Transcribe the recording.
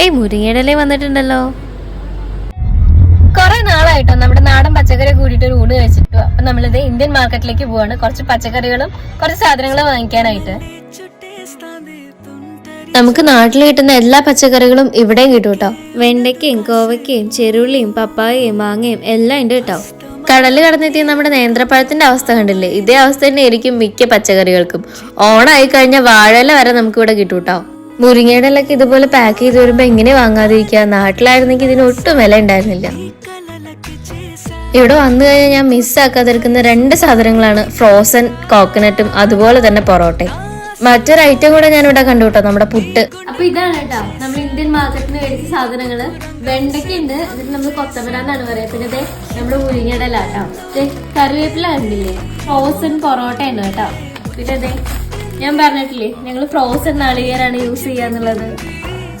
ഏയ് മുരിങ്ങയുടെ വന്നിട്ടുണ്ടല്ലോ. കുറെ നാളായിട്ടോ നമ്മുടെ നാടൻ പച്ചക്കറി കൂടിയിട്ട് ഒരു ഊണ് കഴിച്ചിട്ടു. അപ്പൊ നമ്മളിത് ഇന്ത്യൻ മാർക്കറ്റിലേക്ക് പോവാണ്. കുറച്ച് പച്ചക്കറികളും കുറച്ച് സാധനങ്ങളും വാങ്ങിക്കാനായിട്ട്. നമുക്ക് നാട്ടിൽ കിട്ടുന്ന എല്ലാ പച്ചക്കറികളും ഇവിടെയും കിട്ടും കേട്ടോ വെണ്ടയ്ക്കയും കോവയ്ക്കയും ചെറുള്ളിയും പപ്പായയും മാങ്ങയും എല്ലാം ഉണ്ട് കേട്ടോ. കടൽ കടന്നെത്തിയ നമ്മുടെ നേന്ത്രപ്പഴത്തിന്റെ അവസ്ഥ കണ്ടില്ലേ? ഇതേ അവസ്ഥ തന്നെ ആയിരിക്കും മിക്ക പച്ചക്കറികൾക്കും. ഓണായി കഴിഞ്ഞാൽ വാഴയില വരെ നമുക്ക് ഇവിടെ കിട്ടും കേട്ടോ മുരിങ്ങയുടെ ഇതുപോലെ പാക്ക് ചെയ്ത് വരുമ്പോ എങ്ങനെ വാങ്ങാതിരിക്കുക നാട്ടിലായിരുന്നെങ്കിൽ ഇതിന് ഒട്ടും വില ഉണ്ടായിരുന്നില്ല. ഇവിടെ വന്നു കഴിഞ്ഞാൽ ഞാൻ മിസ്സാക്കാതിരിക്കുന്ന രണ്ട് സാധനങ്ങളാണ് ഫ്രോസൺ കോക്കനട്ടും അതുപോലെ തന്നെ പൊറോട്ടയും. മറ്റൊരു ഐറ്റം കൂടെ ഞാൻ ഇവിടെ കണ്ടു കേട്ടോ നമ്മുടെ പുട്ട്. അപ്പൊ ഇതാണ് കേട്ടോ നമ്മൾ ഇന്ത്യൻ മാർക്കറ്റിന് മേടിച്ച സാധനങ്ങൾ. വെണ്ടയ്ക്ക ഉണ്ട് ഇതിന് നമ്മൾ കൊത്തമര എന്നാണ് പറയാ പിന്നെ ഇതേ നമ്മുടെ ദേ കറിവേപ്പില കണ്ടില്ലേ? ഫ്രോസൺ പൊറോട്ട ഉണ്ട് കേട്ടോ. പിന്നെ ഇതേ ഞാൻ പറഞ്ഞിട്ടില്ലേ ഞങ്ങൾ ഫ്രോസൺ നാളികേരാണ് യൂസ് ചെയ്യാന്നുള്ളത്.